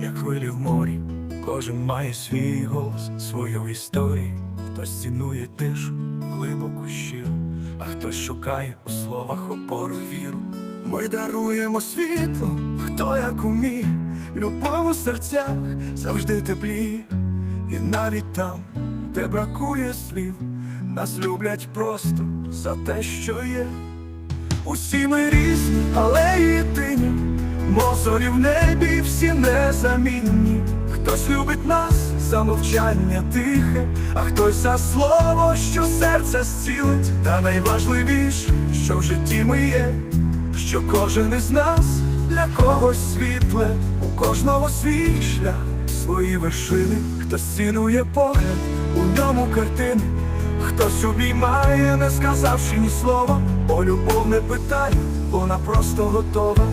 як хвилі в морі, кожен має свій голос, свою історію. Хтось цінує тишу, глибоку щиру, а хтось шукає у словах опору віру. Ми даруємо світло, хто як уміє, любов у серцях завжди тепліє. І навіть там, де бракує слів, нас люблять просто за те, що є. Усі ми різні, але єдині, мов зорі в небі всі незамінні. Хтось любить нас за мовчання тихе, а хтось за слово, що серце зцілить. Та найважливіше, що в житті ми є, що кожен із нас для когось світле, у кожного свій шлях, свої вершини, хтось цінує погляд, у ньому картини. Хтось обіймає, не сказавши ні слова, бо любов не питає, вона просто готова.